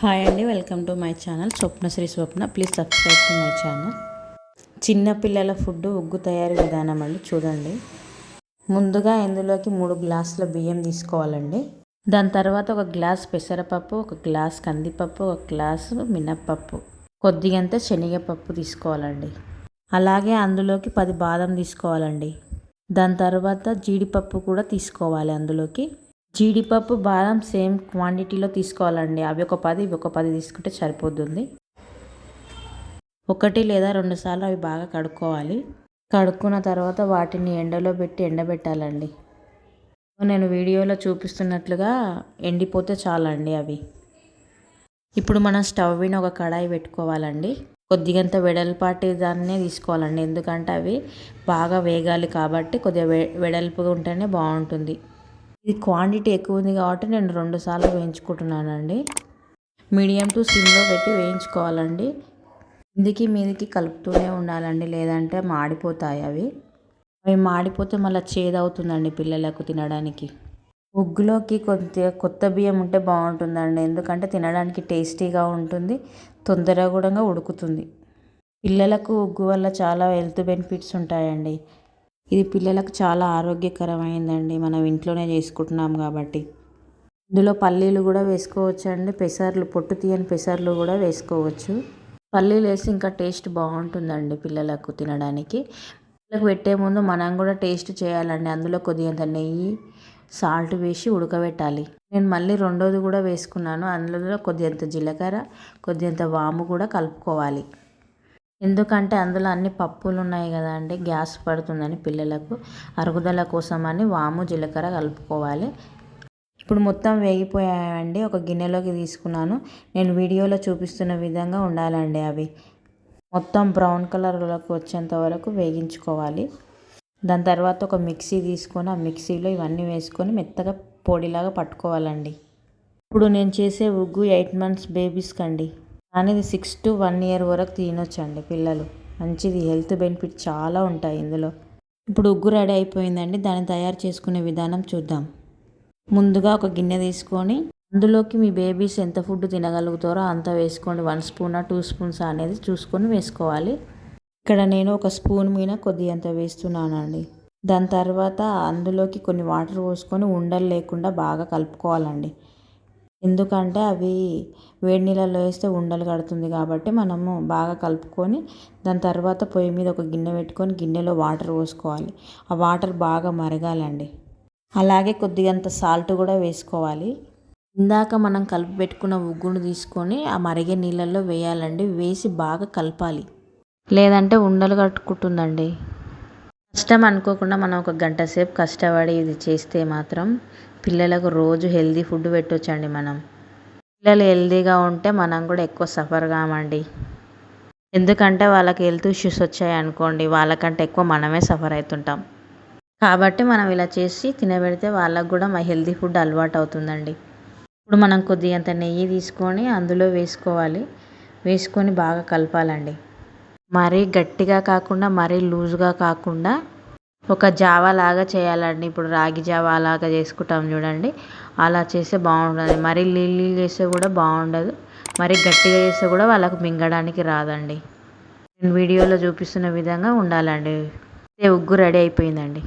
Hi అండి welcome to my channel Swapna Sri Swapna. Please subscribe to my channel. చిన్నపిల్లల food ఉగ్గు తయారీ విధానం అండి చూడండి. ముందుగా ఇందులోకి మూడు గ్లాసుల బియ్యం తీసుకోవాలండి. దాని తర్వాత ఒక గ్లాస్ పెసరపప్పు ఒక గ్లాస్ కందిపప్పు ఒక గ్లాసు మినప్పప్పు. కొద్దిగంత శనగపప్పు తీసుకోవాలండి. అలాగే అందులోకి పది బాదం తీసుకోవాలండి. దాని తర్వాత జీడిపప్పు కూడా తీసుకోవాలి అందులోకి. జీడిపప్పు బాదం సేమ్ క్వాంటిటీలో తీసుకోవాలండి. అవి ఒక పది ఇవి ఒక పది తీసుకుంటే సరిపోతుంది. ఒకటి లేదా రెండు సార్లు అవి బాగా కడుక్కోవాలి. కడుక్కున్న తర్వాత వాటిని ఎండలో పెట్టి ఎండబెట్టాలండి. నేను వీడియోలో చూపిస్తున్నట్లుగా ఎండిపోతే చాలండి అవి. ఇప్పుడు మనం స్టవ్ మీద ఒక కడాయి పెట్టుకోవాలండి. కొద్దిగంత వెడల్పాటి దాన్నే తీసుకోవాలండి. ఎందుకంటే అవి బాగా వేగాలి కాబట్టి కొద్దిగా వె వెడల్పుగా ఉంటేనే బాగుంటుంది. ఇది క్వాంటిటీ ఎక్కువ ఉంది కాబట్టి నేను రెండు సార్లు వేయించుకుంటున్నానండి. మీడియం టు సిమ్లో పెట్టి వేయించుకోవాలండి. ఇందుకి మీదికి కలుపుతూనే ఉండాలండి లేదంటే మాడిపోతాయి అవి. అవి మాడిపోతే మళ్ళీ చేదవుతుందండి పిల్లలకు తినడానికి. ఉగ్గులోకి కొద్దిగా కొత్త బియ్యం ఉంటే బాగుంటుందండి ఎందుకంటే తినడానికి టేస్టీగా ఉంటుంది తొందరగా కూడా ఉడుకుతుంది. పిల్లలకు ఉగ్గు వల్ల చాలా హెల్త్ బెనిఫిట్స్ ఉంటాయండి. ఇది పిల్లలకు చాలా ఆరోగ్యకరమైందండి. మనం ఇంట్లోనే చేసుకుంటున్నాం కాబట్టి. ఇందులో పల్లీలు కూడా వేసుకోవచ్చండి. పెసర్లు పొట్టు తీయని పెసర్లు కూడా వేసుకోవచ్చు. పల్లీలు వేసి ఇంకా టేస్ట్ బాగుంటుందండి పిల్లలకు తినడానికి. పిల్లలకు పెట్టే ముందు మనం కూడా టేస్ట్ చేయాలండి. అందులో కొద్దిగంత నెయ్యి సాల్ట్ వేసి ఉడకబెట్టాలి. నేను మళ్ళీ రెండోది కూడా వేసుకున్నాను. అందులో కొద్దిగంత జీలకర్ర కొద్దిగంత వాము కూడా కలుపుకోవాలి. ఎందుకంటే అందులో అన్ని పప్పులు ఉన్నాయి కదా అండి. గ్యాస్ పడుతుందని పిల్లలకు అరుగుదల కోసం అని వాము జీలకర్ర కలుపుకోవాలి. ఇప్పుడు మొత్తం వేగిపోయాయండి. ఒక గిన్నెలోకి తీసుకున్నాను. నేను వీడియోలో చూపిస్తున్న విధంగా ఉండాలండి అవి. మొత్తం బ్రౌన్ కలర్లోకి వచ్చేంత వరకు వేగించుకోవాలి. దాని తర్వాత ఒక మిక్సీ తీసుకొని ఆ మిక్సీలో ఇవన్నీ వేసుకొని మెత్తగా పొడిలాగా పట్టుకోవాలండి. ఇప్పుడు నేను చేసే ఉగ్గు ఎయిట్ మంత్స్ బేబీస్కి అండి కానీ ఇది సిక్స్ టు వన్ ఇయర్ వరకు తినొచ్చండి పిల్లలు. మంచిది హెల్త్ బెనిఫిట్ చాలా ఉంటాయి ఇందులో. ఇప్పుడు ఉగ్గు రెడీ అయిపోయిందండి దాన్ని తయారు చేసుకునే విధానం చూద్దాం. ముందుగా ఒక గిన్నె తీసుకొని అందులోకి మీ బేబీస్ ఎంత ఫుడ్ తినగలుగుతారో అంత వేసుకోండి. వన్ స్పూనా టూ స్పూన్స్ అనేది చూసుకొని వేసుకోవాలి. ఇక్కడ నేను ఒక స్పూన్ మీద కొద్దిగంత వేస్తున్నానండి. దాని తర్వాత అందులోకి కొన్ని వాటర్ పోసుకొని ఉండలు లేకుండా బాగా కలుపుకోవాలండి. ఎందుకంటే అవి వేడి నీళ్ళల్లో వేస్తే ఉండలు కడుతుంది కాబట్టి మనము బాగా కలుపుకొని దాని తర్వాత పొయ్యి మీద ఒక గిన్నె పెట్టుకొని గిన్నెలో వాటర్ పోసుకోవాలి. ఆ వాటర్ బాగా మరగాలండి. అలాగే కొద్దిగంత సాల్ట్ కూడా వేసుకోవాలి. ఇందాక మనం కలిపి పెట్టుకున్న ఉగ్గును తీసుకొని ఆ మరిగే నీళ్ళల్లో వేయాలండి. వేసి బాగా కలపాలి. లేదంటే ఉండలు కట్టుకుంటుందండి. కష్టం అనుకోకుండా మనం ఒక గంట సేపు కష్టపడి ఇది చేస్తే మాత్రం పిల్లలకు రోజు హెల్దీ ఫుడ్ పెట్టొచ్చండి మనం. పిల్లలు హెల్దీగా ఉంటే మనం కూడా ఎక్కువ సఫర్ కామండి. ఎందుకంటే వాళ్ళకి హెల్త్ ఇష్యూస్ వచ్చాయి అనుకోండి వాళ్ళకంటే ఎక్కువ మనమే సఫర్ అవుతుంటాం కాబట్టి మనం ఇలా చేసి తినబెడితే వాళ్ళకు కూడా మా హెల్తీ ఫుడ్ అలవాటు అవుతుందండి. ఇప్పుడు మనం కొద్దిగా అంత నెయ్యి తీసుకొని అందులో వేసుకోవాలి. వేసుకొని బాగా కలపాలండి. మరీ గట్టిగా కాకుండా మరీ లూజ్గా కాకుండా ఒక జావా లాగా చేయాలండి. ఇప్పుడు రాగి జావా అలాగా చేసుకుంటాం చూడండి. అలా చేస్తే బాగుంటుంది. మరీ నీళ్ళు చేస్తే కూడా బాగుండదు. మరి గట్టిగా చేస్తే కూడా వాళ్ళకు మింగడానికి రాదండి. నేను వీడియోలో చూపిస్తున్న విధంగా ఉండాలండి. ఉగ్గు రెడీ అయిపోయిందండి.